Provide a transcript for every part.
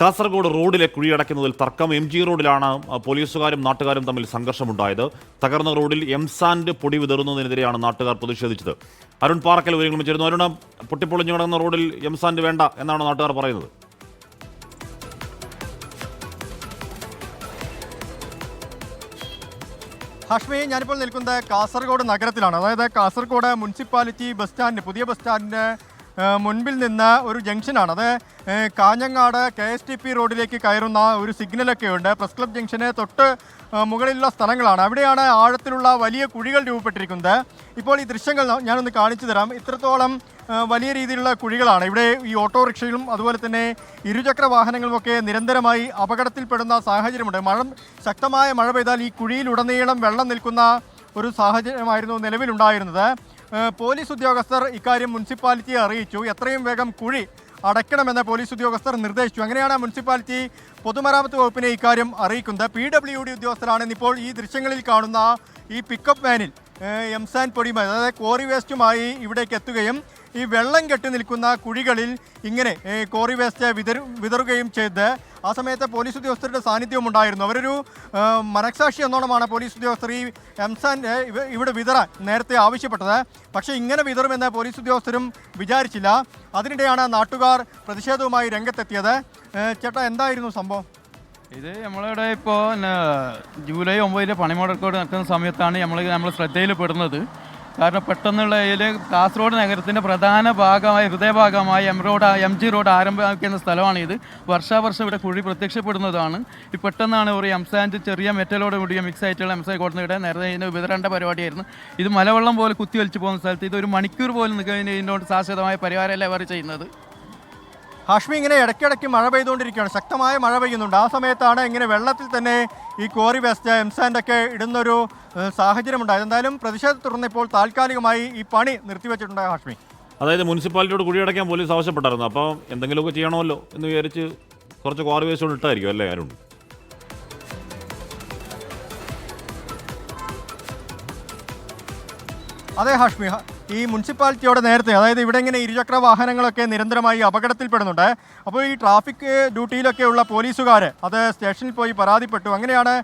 കാസർഗോഡ് റോഡിലെ കുഴിയടയ്ക്കുന്നതിൽ തർക്കം. M G റോഡിലാണ് പോലീസുകാരും നാട്ടുകാരും തമ്മിൽ സംഘർഷമുണ്ടായത്. തകർന്ന റോഡിൽ എം സാൻഡ് പൊടി വിതറുന്നതിനെതിരെയാണ് നാട്ടുകാർ പ്രതിഷേധിച്ചത്. അരുൺ പാറക്കൽ വിവരങ്ങളും ചേരുന്നു. അരുൺ പൊട്ടിപ്പൊളിഞ്ഞു കിടന്ന റോഡിൽ എം സാൻഡ് വേണ്ട എന്നാണ് നാട്ടുകാർ പറയുന്നത്. ഹാഷ്മി ഞാനിപ്പോൾ നിൽക്കുന്നത് കാസർഗോഡ് നഗരത്തിലാണ്. അതായത് കാസർഗോഡ് മുനിസിപ്പാലിറ്റി ബസ് സ്റ്റാൻഡ് പുതിയ ബസ് സ്റ്റാൻഡിന് മുൻപിൽ നിന്ന് ഒരു ജംഗ്ഷനാണ്. അത് Kanhangad K S T P റോഡിലേക്ക് കയറുന്ന ഒരു സിഗ്നലൊക്കെ ഉണ്ട്. പ്രസ് ക്ലബ് ജംഗ്ഷന് തൊട്ട് മുകളിലുള്ള സ്ഥലങ്ങളാണ്. അവിടെയാണ് ആഴത്തിലുള്ള വലിയ കുഴികൾ രൂപപ്പെട്ടിരിക്കുന്നത്. ഇപ്പോൾ ഈ ദൃശ്യങ്ങൾ ഞാനൊന്ന് കാണിച്ചു തരാം. ഇത്രത്തോളം വലിയ രീതിയിലുള്ള കുഴികളാണ്. ഇവിടെ ഈ ഓട്ടോറിക്ഷയിലും അതുപോലെ തന്നെ ഇരുചക്ര വാഹനങ്ങളുമൊക്കെ നിരന്തരമായി അപകടത്തിൽപ്പെടുന്ന സാഹചര്യമുണ്ട്. മഴ ശക്തമായ മഴ പെയ്താൽ ഈ കുഴിയിലുടനീളം വെള്ളം നിൽക്കുന്ന ഒരു സാഹചര്യമായിരുന്നു നിലവിലുണ്ടായിരുന്നത്. പോലീസ് ഉദ്യോഗസ്ഥർ ഇക്കാര്യം മുനിസിപ്പാലിറ്റിയെ അറിയിച്ചു. എത്രയും വേഗം കുഴി അടയ്ക്കണമെന്ന് പോലീസ് ഉദ്യോഗസ്ഥർ നിർദ്ദേശിച്ചു. അങ്ങനെയാണ് മുനിസിപ്പാലിറ്റി പൊതുമരാമത്ത് വകുപ്പിനെ ഇക്കാര്യം അറിയിക്കുന്നത്? പി ഡബ്ല്യു ഡി ഉദ്യോഗസ്ഥരാണ് ഇപ്പോൾ ഈ ദൃശ്യങ്ങളിൽ കാണുന്ന ഈ പിക്കപ്പ് വാനിൽ എം സാൻ പൊടിയുമായി അതായത് കോറി വേസ്റ്റുമായി ഇവിടേക്ക് എത്തുകയും ഈ വെള്ളം കെട്ടി നിൽക്കുന്ന കുഴികളിൽ ഇങ്ങനെ കോറി വേസ്റ്റ് വിതറുകയും ചെയ്ത് ആ സമയത്ത് പോലീസ് ഉദ്യോഗസ്ഥരുടെ സാന്നിധ്യവും ഉണ്ടായിരുന്നു. അവരൊരു മനസാക്ഷി എന്നോണമാണ് പോലീസ് ഉദ്യോഗസ്ഥർ. ഈ എംസാൻ ഇവിടെ വിതറാൻ നേരത്തെ ആവശ്യപ്പെട്ടത്. പക്ഷേ ഇങ്ങനെ വിതറുമെന്ന് പോലീസ് ഉദ്യോഗസ്ഥരും വിചാരിച്ചില്ല. അതിനിടെയാണ് നാട്ടുകാർ പ്രതിഷേധവുമായി രംഗത്തെത്തിയത്. ചേട്ടാ എന്തായിരുന്നു സംഭവം? ഇത് നമ്മളിവിടെ ഇപ്പോൾ ജൂലൈ ഒമ്പതിന്റെ പണിമുടക്കോട് നടക്കുന്ന സമയത്താണ് നമ്മൾ നമ്മൾ ശ്രദ്ധയിൽ പെടുന്നത് കാരണം പെട്ടെന്നുള്ള ഇതിൽ കാസർഗോഡ് നഗരത്തിന്റെ പ്രധാന ഭാഗമായ ഹൃദയഭാഗമായ M road M G road ആരംഭിക്കുന്ന സ്ഥലമാണിത്. വർഷാവർഷം ഇവിടെ കുഴി പ്രത്യക്ഷപ്പെടുന്നതാണ്. ഈ പെട്ടെന്നാണ് ഒരു എംസാൻഡ് ചെറിയ മെറ്റലോട് കൂടിയ മിക്സ് ആയിട്ടുള്ള എംസാൻ കൊടുത്തിവിടെ നേരത്തെ ഇതിന് വിതരേണ്ട പരിപാടിയായിരുന്നു. ഇത് മലവെള്ളം പോലെ കുത്തിവലിച്ച് പോകുന്ന സ്ഥലത്ത് ഇത് ഒരു മണിക്കൂർ പോലും നിൽക്കുന്നതിന് ഇതിനോട് ശാശ്വതമായ പരിഹാരമല്ല അവർ ചെയ്യുന്നത്. ഹാഷ്മി ഇങ്ങനെ ഇടയ്ക്കിടയ്ക്ക് മഴ പെയ്തുകൊണ്ടിരിക്കുകയാണ്. ശക്തമായ മഴ പെയ്യുന്നുണ്ട്. ആ സമയത്താണ് ഇങ്ങനെ വെള്ളത്തിൽ തന്നെ ഈ കോറി വേസ്റ്റ് എംസാൻഡൊക്കെ ഇടുന്നൊരു സാഹചര്യം സാഹചര്യമുണ്ടായത്. എന്തായാലും പ്രതിഷേധത്തെ തുടർന്ന് ഇപ്പോൾ താൽക്കാലികമായി ഈ പണി നിർത്തിവെച്ചിട്ടുണ്ട് ഹാഷ്മി. അതായത് മുനിസിപ്പാലിറ്റിയോട് കുടിയടക്കാൻ പോലീസ് ആവശ്യപ്പെട്ടായിരുന്നു. അപ്പോൾ എന്തെങ്കിലുമൊക്കെ ചെയ്യണമല്ലോ എന്ന് വിചാരിച്ച് കുറച്ച് ക്വാറി വേസ്റ്റുകൾ ഇട്ടായിരിക്കും അല്ലേ അരുൺ? അതെ ഹാഷ്മി. ഈ മുനിസിപ്പാലിറ്റിയോട് നേരത്തെ അതായത് ഇവിടെ ഇങ്ങനെ ഇരുചക്ര വാഹനങ്ങളൊക്കെ നിരന്തരമായി അപകടത്തിൽപ്പെടുന്നുണ്ട്. അപ്പോൾ ഈ ട്രാഫിക് ഡ്യൂട്ടിയിലൊക്കെ ഉള്ള പോലീസുകാർ അത് സ്റ്റേഷനിൽ പോയി പരാതിപ്പെട്ടു. അങ്ങനെയാണ്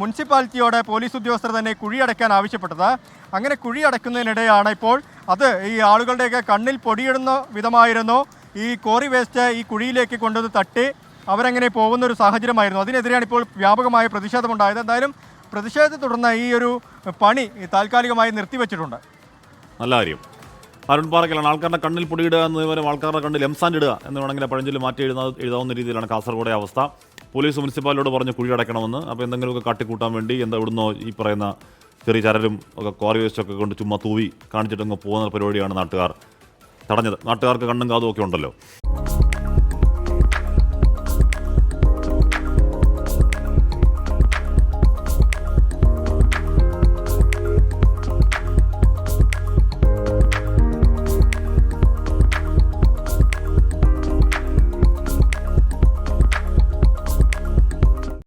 മുനിസിപ്പാലിറ്റിയോട് പോലീസ് ഉദ്യോഗസ്ഥർ തന്നെ കുഴിയടയ്ക്കാൻ ആവശ്യപ്പെട്ടത്. അങ്ങനെ കുഴിയടയ്ക്കുന്നതിനിടെയാണ് ഇപ്പോൾ അത് ഈ ആളുകളുടെയൊക്കെ കണ്ണിൽ പൊടിയിടുന്ന വിധമായിരുന്നു. ഈ കോറി വേസ്റ്റ് ഈ കുഴിയിലേക്ക് കൊണ്ടുവന്ന് തട്ടി അവരങ്ങനെ പോകുന്ന ഒരു സാഹചര്യമായിരുന്നു. അതിനെതിരെയാണ് ഇപ്പോൾ വ്യാപകമായ പ്രതിഷേധമുണ്ടായത്. എന്തായാലും പ്രതിഷേധത്തെ തുടർന്ന് ഈ ഒരു പണി താൽക്കാലികമായി നിർത്തിവെച്ചിട്ടുണ്ട്. നല്ല കാര്യം. അരുൺ പാറക്കലാണ് ആൾക്കാരുടെ കണ്ണിൽ പൊടിയിടുക എന്നതുവരെ ആൾക്കാരുടെ കണ്ണിൽ എംസാൻഡ് ഇടുക എന്ന് വേണമെങ്കിൽ പഴഞ്ചൊല്ലി മാറ്റി എഴുതാ എഴുതാവുന്ന രീതിയിലാണ് കാസർഗോഡെ അവസ്ഥ. പോലീസ് മുനിസിപ്പാലിറ്റിയോട് പറഞ്ഞ് കുഴി അടയ്ക്കണമെന്ന്. അപ്പോൾ എന്തെങ്കിലുമൊക്കെ കാട്ടിക്കൂട്ടാൻ വേണ്ടി എന്താ ഇവിടുന്നോ ഈ പറയുന്ന ചെറിയ ചരലും ഒക്കെ ക്വാറി വേസ്റ്റൊക്കെ കൊണ്ട് ചുമ്മാ തൂവി കാണിച്ചിട്ടങ്ങ് പോകുന്ന പരിപാടിയാണ് നാട്ടുകാർ തടഞ്ഞത്. നാട്ടുകാർക്ക് കണ്ണും കാതും ഒക്കെ ഉണ്ടല്ലോ.